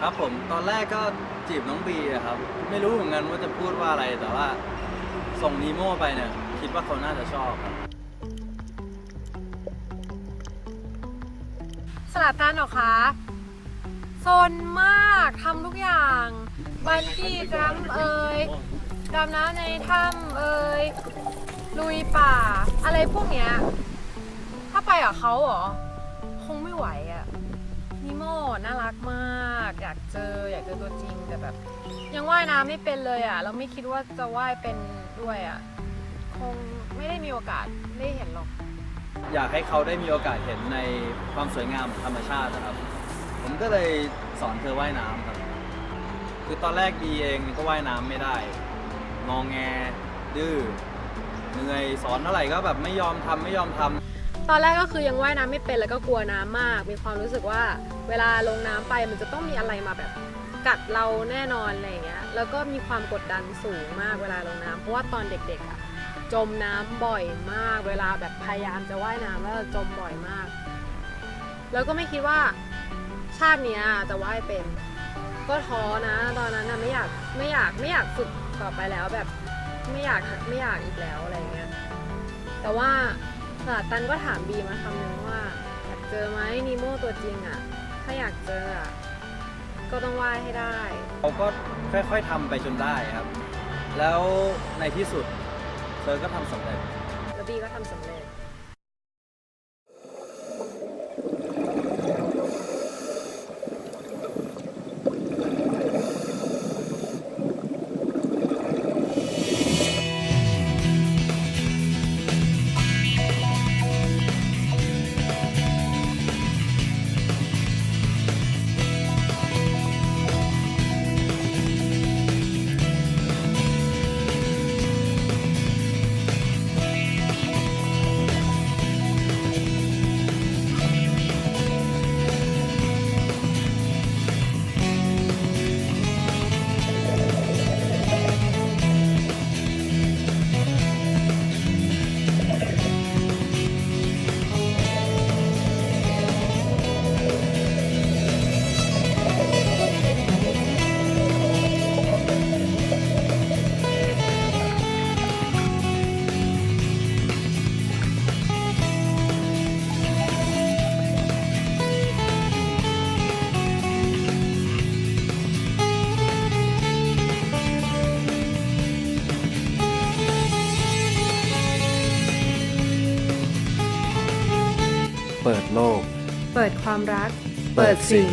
ครับผมตอนแรกก็จีบน้องบีอะครับ ไม่รู้เหมือนกันว่าจะพูดว่าอะไรแต่ว่า ส่งนีโม่ไปเนี่ย คิดว่าเขาน่าจะชอบครับสลัดตันเหรอคะ ซนมากทำทุกอย่างบันจี้จัมเอ่ยดำน้ำในถ้ำเอ่ยลุยป่า อะไรพวกเนี้ย ถ้าไปกับเขาเหรอ คงไม่ไหวอะนิโม่น่ารักมาก อยากเจออยากเจอตัวจริงแต่แบบ ยังว่ายน้ำไม่เป็นเลยอะแล้วไม่คิดว่าจะว่ายเป็นด้วยอะคงไม่ได้มีโอกาสได้เห็นหรอก อยากให้เขาได้มีโอกาสเห็นในความสวยงามของธรรมชาตินะครับ ผมก็เลยสอนเธอว่ายน้ำครับ คือตอนแรกบีเองก็ว่ายน้ำไม่ได้ งองแง ดื้อ เหนื่อย สอนเท่าไหร่ก็แบบไม่ยอมทำไม่ยอมทำ ตอนแรกก็คือยังว่ายน้ำไม่เป็นแล้วก็กลัวน้ำมาก มีความรู้สึกว่าเวลาลงน้ำไปมันจะต้องมีอะไรมาแบบกัดเราแน่นอนอะไรอย่างเงี้ย แล้วก็มีความกดดันสูงมากเวลาลงน้ำเพราะว่าตอนเด็กๆอะจมน้ำบ่อยมาก เวลาแบบพยายามจะว่ายน้ำแล้วเราจมบ่อยมาก แล้วก็ไม่คิดว่า ชาติเนี้ยจะว่ายเป็น ก็ท้อนะ ตอนนั้นนะไม่อยากไม่อยากไม่อยากฝึกต่อไปแล้วแบบไม่อยากไม่อยากอีกแล้วอะไรอย่างเงี้ยแต่ว่าสลัดตันก็ถามบีมาคำนึงว่าอยากเจอไหมนีโม่ตัวจริงอะถ้าอยากเจออะก็ต้องว่ายให้ได้เขาก็ค่อยๆทำไปจนได้ครับ แล้วในที่สุดเธอก็ทำสำเร็จแล้วบีก็ทำสำเร็จ เปิดโลก เปิดความรัก เปิดสิง